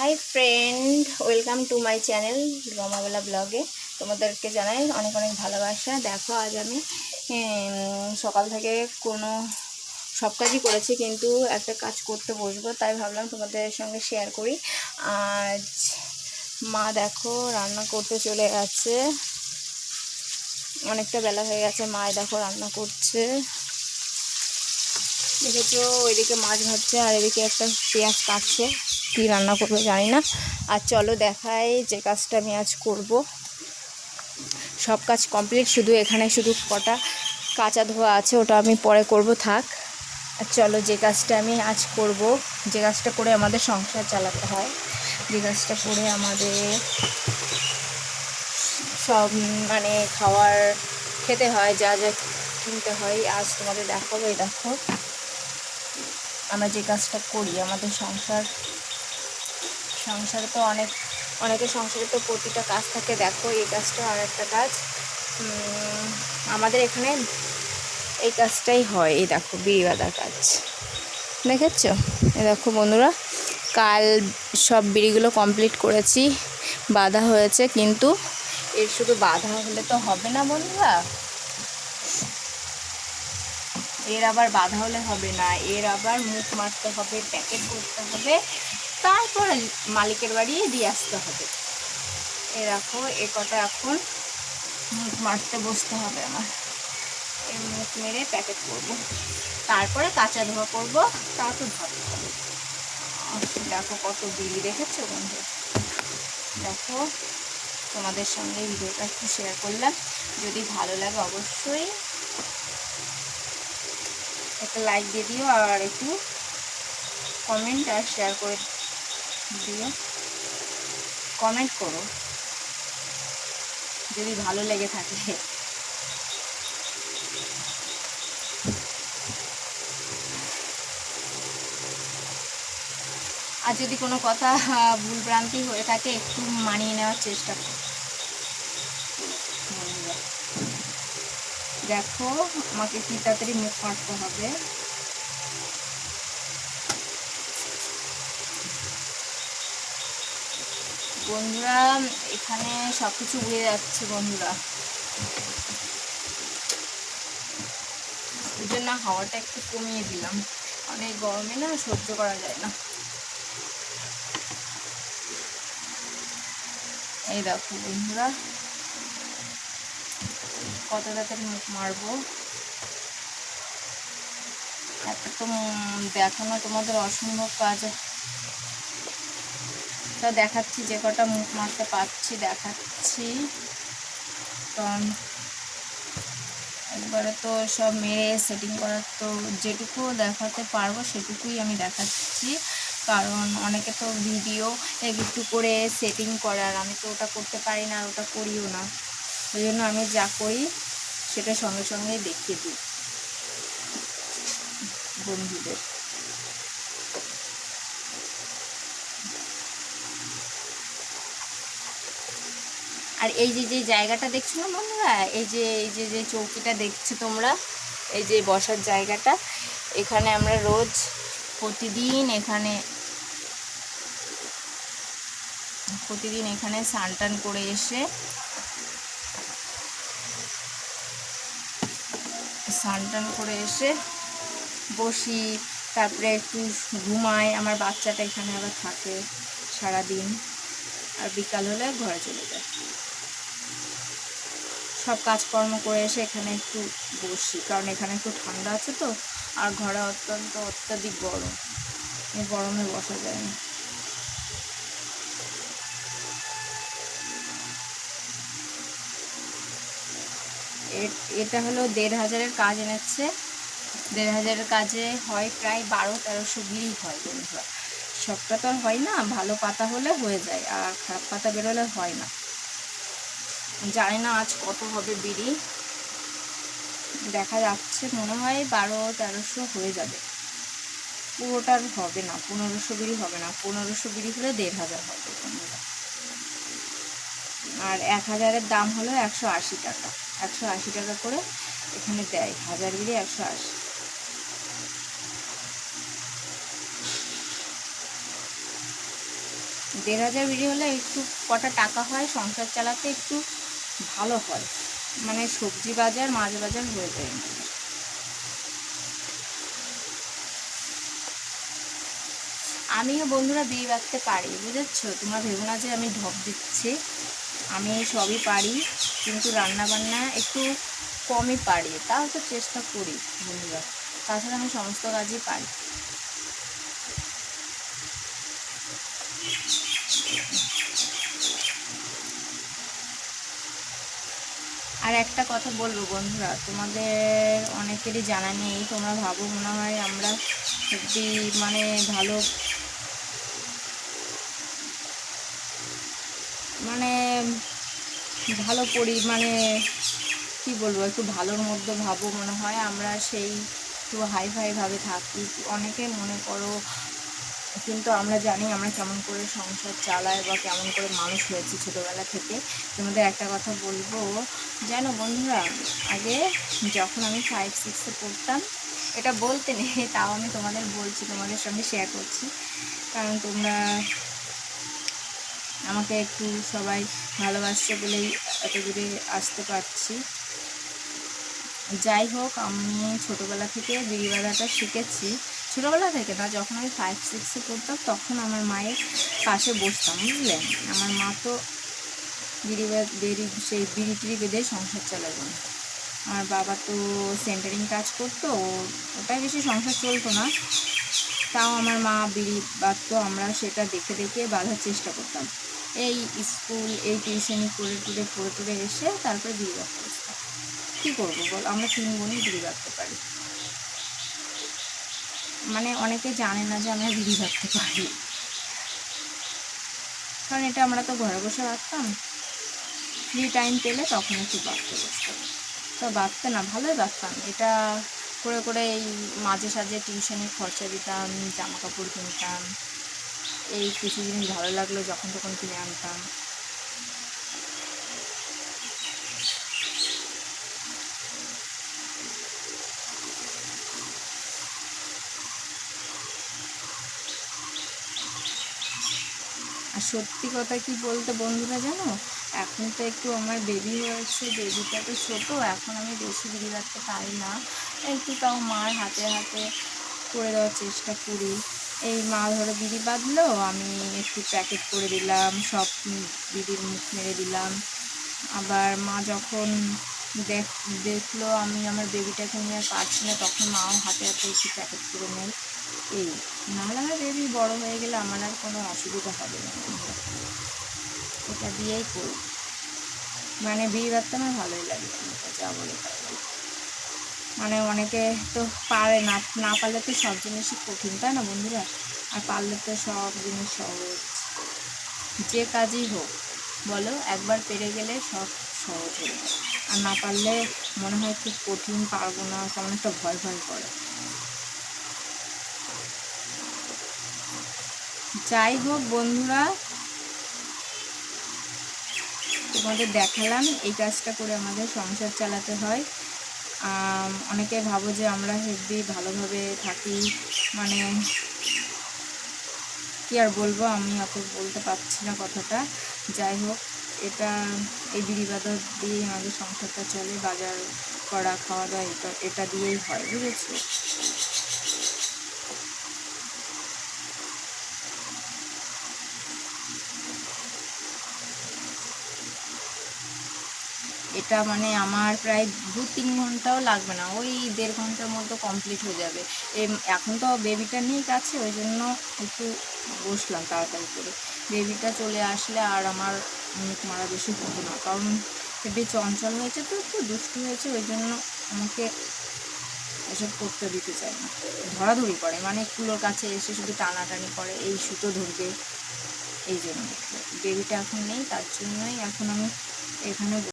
Hi friend welcome to my channel Romabela ব্লগে তোমাদেরকে জানাই অনেক অনেক ভালোবাসা। দেখো, আজ আমি সকাল থেকে কোনো, সব কাজই করেছি, কিন্তু একটা কাজ করতে বসবো, তাই ভাবলাম তোমাদের সঙ্গে শেয়ার করি। আজ মা দেখো, রান্না করতে চলে গেছে। অনেকটা বেলা হয়ে গেছে মা দেখো রান্না করছে। দেখেছ, ওইদিকে মাছ ভাজছে, আর এদিকে একটা পেঁয়াজ কাটছে। কী রান্না করব জানি না। আর চলো দেখাই যে কাজটা আমি আজ করব। সব কাজ কমপ্লিট, শুধু এখানে শুধু কটা কাঁচা ধোয়া আছে, ওটা আমি পরে করব, থাক। আর চলো যে কাজটা আমি আজ করব, যে কাজটা করে আমাদের সংসার চালাতে হয়, যে কাজটা করে আমাদের সব মানে খাওয়ার খেতে হয়, যা যা কিনতে হয়, আজ তোমাদের দেখাবো, এই দেখো। আমরা যে কাজটা করি, আমাদের সংসার সংসারে তো অনেক অনেকের সংসারে তো প্রতিটা কাজ থাকে, দেখো এই কাজটা আর একটা কাজ আমাদের এখানে এই কাজটাই হয়, এই দেখো বিড়ি বাঁধার কাজ। দেখেছ? এ দেখো বন্ধুরা, কাল সব বিড়িগুলো কমপ্লিট করেছি, বাঁধা হয়েছে, কিন্তু এর শুধু বাধা হলে তো হবে না বন্ধুরা। এর আবার বাধা হলে হবে না, এর আবার মুখ মারতে হবে, প্যাকেট করতে হবে তারপর মালিকের বাড়ি দিয়ে আসতে হবে। এ রাখো এ কটা এখন মুখ মারতে বসতে হবে আমার। এই মুখ মেরে প্যাকেট করব। তারপরে কাঁচা ধোয়া করব তারপর ধোয়াতে হবে। দেখো কত বিলি দেখেছ বন্ধু? দেখো, তোমাদের সঙ্গে ভিডিওটা একটু শেয়ার করলাম। যদি ভালো লাগে অবশ্যই একটা লাইক দিয়ে দিও আর একটু কমেন্ট আর শেয়ার করে দিও কমেন্ট করো। যদি ভালো লেগে থাকে। আর যদি কোনো কথা আহ, ভুল ভ্রান্তি হয়ে থাকে একটু মানিয়ে নেওয়ার চেষ্টা করো। দেখো আমাকে কি তাড়াতাড়ি মুখ মারতে হবে। বন্ধুরা, এখানে সব কিছু উড়ে যাচ্ছে বন্ধুরা। ওই জন্য হাওয়াটা একটু কমিয়ে দিলাম। অনেক গরমে না সহ্য করা যায় না। এই দেখো বন্ধুরা, কত তাড়াতাড়ি মুখ মারবো। একটা তো দেখানো তোমাদের অসম্ভব কাজ। তা দেখাচ্ছি যে কটা মুখ মারতে পারছি, দেখাচ্ছি। কারণ একবারে তো সব মেরে সেটিং করার তো যেটুকু দেখাতে পারব সেটুকুই আমি দেখাচ্ছি। কারণ অনেকে তো ভিডিও একটু করে সেটিং করার, আমি তো ওটা করতে পারি না আর ওটা করিও না। ওই জন্য আমি যা করি সেটা সঙ্গে সঙ্গে দেখিয়ে দিই বন্ধুদের। আর এই যে যে জায়গাটা দেখছ না বন্ধুরা? এই যে এই যে যে চৌকিটা দেখছ তোমরা? এই যে বসার জায়গাটা। এখানে আমরা রোজ প্রতিদিন এখানে প্রতিদিন এখানে স্নান করে এসে স্নান করে এসে বসি, তারপরে একটু ঘুমাই। আমার বাচ্চাটা এখানে আবার থাকে সারাদিন। আর বিকাল হলে ঘরে চলে যায়। সব কাজকর্ম করে এসে এখানে একটু বসি। কারণ এখানে একটু ঠান্ডা আছে তো, আর ঘরে অত্যন্ত অত্যাধিক গরম। এই গরমে বসা যায় না। এটা হলো দেড় হাজারের কাজ এনেছে। দেড় হাজারের কাজে হয় প্রায় বারো, তেরোশো বিড়ি হয় বন্ধুরা সবটা তো আর হয় না, ভালো পাতা হলে হয়ে যায়, আর খারাপ পাতা বেরোলে হয় না। জানি না আজ কত হবে বিড়ি। দেখা যাচ্ছে মনে হয় বারো, তেরোশো হয়ে যাবে। পুরোটার হবে না, পনেরোশো বিড়ি হবে না। পনেরোশো বিড়ি হলে দেড় হাজার হবে আর এক হাজারের দাম হলো একশো আশি টাকা। একশো আশি টাকা করে এখানে দেয়। হাজার বিড়ি একশো আশি। দেড় হাজার বিড়ি হলে একটু কটা টাকা হয় সংসার চালাতে একটু ভালো হয়। মানে সবজি বাজার, মাছ বাজার হয়ে যায়। আমিও বন্ধুরা বিয়ে বাঁধতে পারি, বুঝেছ? তোমরা ভেবো না যে আমি ঢপ দিচ্ছি। আমি সবই পারি, কিন্তু রান্না বান্না একটু কমই পারি। তাও তো চেষ্টা করি বন্ধুরা। তাছাড়া আমি সমস্ত কাজই পারি। আর একটা কথা বলব বন্ধুরা, তোমাদের অনেকেরই জানা নেই, তোমরা ভাবো মনে হয় আমরা সত্যি মানে ভালো মানে ভালো পরি মানে কি বলব, একটু ভালোর মধ্যে ভাবো মনে হয়, আমরা সেই একটু হাই ফাইভাবে থাকি। অনেকে মনে করো কিন্তু আমরা জানি আমরা কেমন করে সংসার চালাই বা কেমন করে মানুষ হয়েছি ছোটোবেলা থেকে। তোমাদের একটা কথা বলব, জানো বন্ধুরা, আগে যখন আমি ফাইভ সিক্সে পড়তাম, এটা বলতে নেই, তাও আমি তোমাদের বলছি, তোমাদের সঙ্গে শেয়ার করছি। কারণ তোমরা আমাকে একটু সবাই ভালোবাসছে বলেই এত দূরে আসতে পারছি। যাই হোক, আমি ছোটোবেলা থেকে বিড়ি শিখেছি। ছোটোবেলা থেকে না, যখন আমি ফাইভ সিক্সে পড়তাম, তখন আমার মায়ের পাশে বসতাম, বুঝলেন? আমার মা তো বিড়ি বিড়ি, সেই বিড়ি টিড়ি বেঁধে সংসার চালাবে না আমার বাবা তো সেন্টারিং কাজ করতো ওটাই বেশি সংসার চলতো না। তাও আমার মা বিড়ি বাঁধতো, আমরা সেটা দেখে দেখে বাঁধার চেষ্টা করতাম। এই স্কুল, এই টিউশনি করে টুরে পড়ে টুরে এসে তারপরে বিড়ি বাঁধতে কী করব বল? আমরা তিন বোনই বিড়ি বাঁধতে পারি। মানে অনেকে জানে না যে আমরা বিড়ি বাঁধতে পারি কারণ এটা আমরা তো ঘরে বসে বাঁধতাম ফ্রি টাইম পেলে তখন একটু বাঁধতে বসতাম। তো বাঁধতে না, ভালোই বাঁধতাম এটা করে করে এই মাঝে সাঝে টিউশনে খরচা দিতাম জামা কাপড় কিনতাম। এই কিছু জিনিস ভালো লাগল যখন তখন কিনে আনতাম। আর সত্যি কথা কি বলতে বন্ধুরা জানো? এখন তো একটু আমার বেবি হয়েছে বেবিটা তো ছোটো, এখন আমি বেশি বিড়ি রাখতে পারি না। একটু তাও মার হাতে হাতে করে দেওয়ার চেষ্টা করি। এই মা ধরো বিড়ি বাঁধলো, আমি একটু প্যাকেট করে দিলাম, সব বিড়ির মুখ মেরে দিলাম। আবার মা যখন দেখ, দেখল আমি আমার বেবিটাকে নিয়ে আর পারছি না, তখন মাও হাতে হাতে একটু প্যাকেট করে নেয়। এই নাহলে বেবি বড় হয়ে গেলে আমার আর কোনো অসুবিধা হবে না। এটা দিয়েই করি। মানে বিয়ে বাড়তে আমার ভালোই লাগে যা বলে। মানে অনেকে তো পারে না না পারলে তো সব জিনিসই কঠিন, তাই না বন্ধুরা? আর পারলে তো সব জিনিস সহজ। যে কাজই হোক, বলো, একবার পেরে গেলে সব সহজ হয়ে যায়। আর না পারলে মনে হয় খুব কঠিন, পারব না, কেমন একটা ভয় ভয় করে। যাই হোক বন্ধুরা। তোমাদের দেখালাম, এই কাজটা করে আমাদের সংসার চালাতে হয়। অনেকে ভাবো যে আমরা হেভি ভালোভাবে থাকি মানে কি আর বলব, আমি অত বলতে পারছি না কথাটা। যাই হোক, এটা এই বিড়ি বাদর দিয়েই আমাদের সংসারটা চলে, বাজার করা খাওয়া দাওয়া এটা এটা দিয়েই হয়, বুঝেছ? এটা মানে আমার প্রায় দু তিন ঘন্টাও লাগবে না, ওই দেড় ঘণ্টার মধ্যে কমপ্লিট হয়ে যাবে। এখন তো বেবিটা নেই কাছে ওই জন্য একটু বসলাম তাড়াতাড়ি করে। বেবিটা চলে আসলে আর আমার মুখ মারা বেশি হতো না, কারণ বেবি চঞ্চল হয়েছে তো একটু, দুষ্টু হয়েছে, ওই জন্য আমাকে এসব করতে দিতে চায় না। ধরাধরি করে মানে কুলোর কাছে এসে শুধু টানাটানি করে, এই সুতো ধরবে, এই জন্য। বেবিটা এখন নেই, তার জন্যই এখন আমি এখানে